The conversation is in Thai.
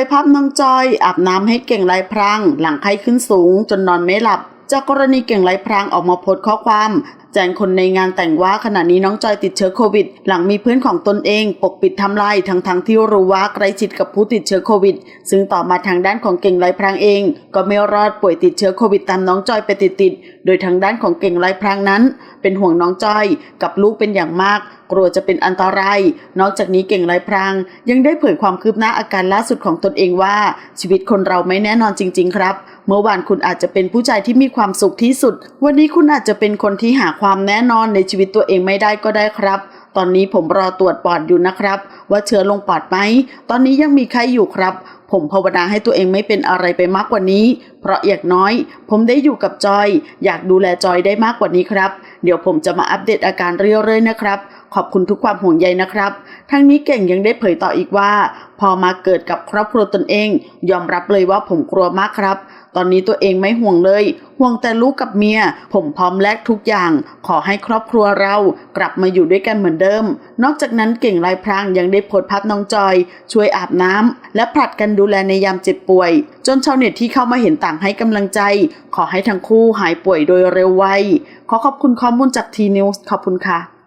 ยภาพน้องจอยอาบน้ำให้เก่งไรพรางหลังไข้ขึ้นสูงจนนอนไม่หลับ จากกรณีเก่งไรพรางออกมาโพสข้อความ แจ้งคนในงานแต่งว่าขณะนี้น้องจอยติดเชื้อโควิด หลังมีเพื่อนของตนเอง ปกปิดทำลายทั้งทั้งที่รู้ว่าใกล้ชิดกับผู้ติดเชื้อโควิด ซึ่งต่อมาทางด้านของเก่งลายพรางเอง ก็ไม่รอดป่วยติดเชื้อโควิดตามน้องจอยไปติดๆโดยทางด้านของเก่งลายพรางนั้น เป็นห่วงน้องจอยกับลูกเป็นอย่างมาก กลัวจะเป็นอันตราย นอกจากนี้เก่งลายพรางยังได้เผยความคืบหน้าอาการล่าสุดของตนเองว่า ชีวิตคนเราไม่แน่นอนจริง ๆ ครับ เมื่อวานคุณอาจจะเป็นผู้ชายที่มีความสุขที่สุด วันนี้คุณอาจจะเป็นคนที่หาความแน่นอนในชีวิตตัวเองไม่ได้ก็ได้ครับ ตอนนี้ผมรอตรวจปอดอยู่นะครับ ว่าเชื้อลงปอดไหม ตอนนี้ยังมีไข้อยู่ครับ ผมภาวนาให้ตัวเองไม่เป็นอะไรไปมากกว่านี้ เพราะอย่างน้อย ผมได้อยู่กับจอย อยากดูแลจอยได้มากกว่านี้ครับ เดี๋ยวผมจะมาอัปเดตอาการเรื่อยๆนะครับ ขอบคุณทุกความห่วงใยนะครับ ทั้งนี้เก่งยังได้เผยต่ออีกว่า พอมาเกิดกับครอบครัวตนเอง ยอมรับเลยว่าผมกลัวมากครับ ตอนนี้ตัวเองไม่ห่วงเลย ห่วงแต่ลูกกับเมีย ผมพร้อมแลกทุกอย่าง ขอให้ครอบครัวเรากลับมาอยู่ด้วยกันเหมือนเดิม นอกจากนั้นเก่งลายพรางยังได้โพสต์ภาพน้องจอย ช่วยอาบน้ำและผลัดกันดูแลในยามเจ็บป่วย จนชาวเน็ตที่เข้ามาเห็นต่างให้กำลังใจ ขอให้ทั้งคู่หายป่วยโดยเร็วไวขอขอบคุณข้อมูลจากทีนิวส์ขอบคุณค่ะ